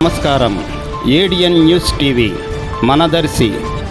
నమస్కారం. ADN news TV మనదర్శి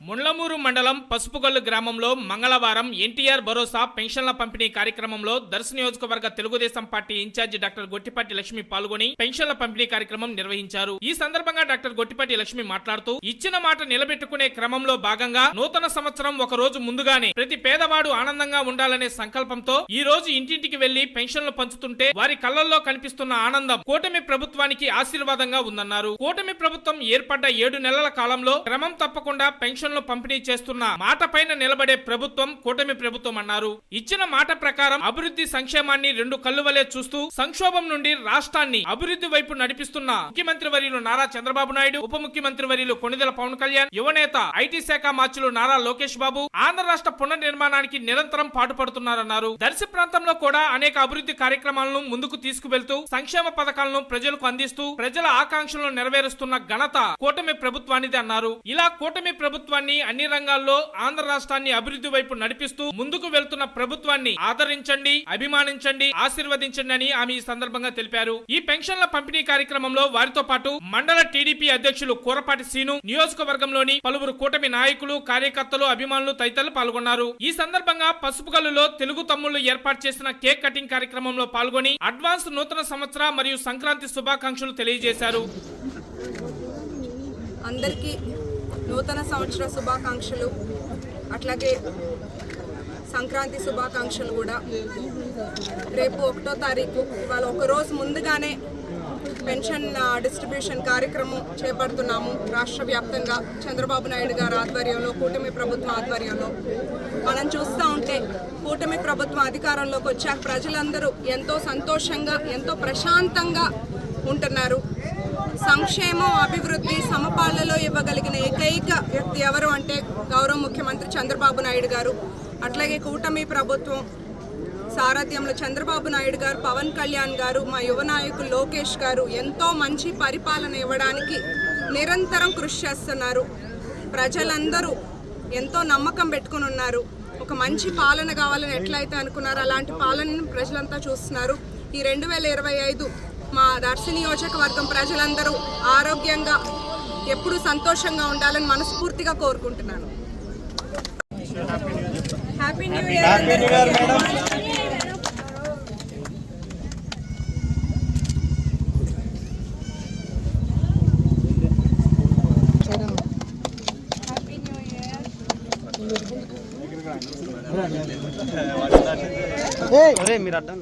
Mundlamuru మండలం పసుపుగల్లు గ్రామంలో మంగళవారం ఎన్టీఆర్ భరోసా పెన్షన్ల పంపిణీ కార్యక్రమంలో దర్శ నియోజకవర్గ Telugu Desam party incharge doctor Gottipati Lakshmi పాల్గొని పెన్షన్ల పంపిణీ కార్యక్రమం నిర్వహించారు. ఈ సందర్భంగా డాక్టర్ గొట్టిపాటి లక్ష్మి మాట్లాడుతూ ఇచ్చిన మాట నిలబెట్టుకునే క్రమంలో భాగంగా నూతన సంవత్సరం ఒక రోజు ముందుగానే ప్రతి పేదవాడు ఆనందంగా ఉండాలనే సంకల్పంతో ఈ రోజు ఇంటింటికి వెళ్ళి పెన్షన్లు పంచుతుంటే వారి కళ్ళల్లో కనిపిస్తున్న ఆనందం కూటమి ప్రభుత్వానికి ఆశీర్వాదంగా ఉందన్నారు. కూటమి ప్రభుత్వం ఏర్పడ్డ ఏడు నెలల కాలంలో క్రమం తప్పకుండా పెన్షన్లు పంపిణీ చేస్తున్న మాట పైన నిలబడే ప్రభుత్వం కూటమి ప్రభుత్వం అన్నారు. ఇచ్చిన మాట ప్రకారం అభివృద్ధి సంక్షేమాన్ని రెండు కళ్ళు వలె చూస్తూ సంక్షోభం నుండి రాష్ట్రాన్ని అభివృద్ధి వైపు నడిపిస్తున్న ముఖ్యమంత్రి వర్యులు నారా చంద్రబాబు నాయుడు ఉప ముఖ్యమంత్రి వర్యులు కొణిదెల పవన్ కళ్యాణ్ యువనేత ఐటీ శాఖ మార్చులు నారా లోకేష్ బాబు ఆంధ్ర రాష్ట్ర పునర్నిర్మాణానికి నిరంతరం పాటుపడుతున్నారన్నారు. దర్శి ప్రాంతంలో కూడా అనేక అభివృద్ధి కార్యక్రమాలను ముందుకు తీసుకువెళ్తూ సంక్షేమ పథకాలను ప్రజలకు అందిస్తూ ప్రజల ఆకాంక్షలను నెరవేరుస్తున్న ఘనత కూటమి ప్రభుత్వానిది అన్నారు. ఇలా కూటమి ప్రభుత్వాన్ని అన్ని రంగాల్లో ఆంధ్ర రాష్ట్రాన్ని అభివృద్ధి వైపు నడిపిస్తూ ముందుకు వెళ్తున్న ప్రభుత్వాన్ని ఆదరించండి అభిమానించండి ఆశీర్వదించండి అని ఆమె ఈ సందర్భంగా తెలిపారు. ఈ పెన్షన్ల పంపిణీ కార్యక్రమంలో వారితో పాటు మండల టీడీపీ అధ్యక్షులు కూరపాటి సీను నియోజకవర్గంలోని పలువురు కూటమి నాయకులు కార్యకర్తలు అభిమానులు తదితరులు పాల్గొన్నారు. ఈ సందర్భంగా పసుపుగల్లులో తెలుగు తమ్ముళ్ళు ఏర్పాటు చేసిన కేక్ కటింగ్ కార్యక్రమంలో పాల్గొని అడ్వాన్స్ నూతన సంవత్సర మరియు సంక్రాంతి శుభాకాంక్షలు తెలియజేశారు. అందరికీ నూతన సంవత్సర శుభాకాంక్షలు అట్లాగే సంక్రాంతి శుభాకాంక్షలు కూడా. రేపు ఒకటో తారీఖు ఇవాళ ఒకరోజు ముందుగానే పెన్షన్ డిస్ట్రిబ్యూషన్ కార్యక్రమం చేపడుతున్నాము. రాష్ట్ర వ్యాప్తంగా చంద్రబాబు నాయుడు గారి ఆధ్వర్యంలో కూటమి ప్రభుత్వం ఆధ్వర్యంలో. మనం చూస్తూ ఉంటే కూటమి ప్రభుత్వం అధికారంలోకి వచ్చాక ప్రజలందరూ ఎంతో సంతోషంగా ఎంతో ప్రశాంతంగా ఉంటున్నారు. సంక్షేమం అభివృద్ధి సమపాలలో ఇవ్వగలిగిన ఏకైక వ్యక్తి ఎవరు అంటే గౌరవ ముఖ్యమంత్రి చంద్రబాబు నాయుడు గారు. అట్లాగే కూటమి ప్రభుత్వం సారథ్యంలో చంద్రబాబు నాయుడు గారు పవన్ కళ్యాణ్ గారు మా యువ నాయకులు లోకేష్ గారు ఎంతో మంచి పరిపాలన ఇవ్వడానికి నిరంతరం కృషి చేస్తున్నారు. ప్రజలందరూ ఎంతో నమ్మకం పెట్టుకుని ఉన్నారు. ఒక మంచి పాలన కావాలని ఎట్లయితే అనుకున్నారో అలాంటి పాలనను ప్రజలంతా చూస్తున్నారు. ఈ రెండు వేల ఇరవై ఐదు మా దర్శి నియోజకవర్గం ప్రజలందరూ ఆరోగ్యంగా ఎప్పుడూ సంతోషంగా ఉండాలని మనస్ఫూర్తిగా కోరుకుంటున్నాను. Happy new year happy new year అరే మీరు అడ్డం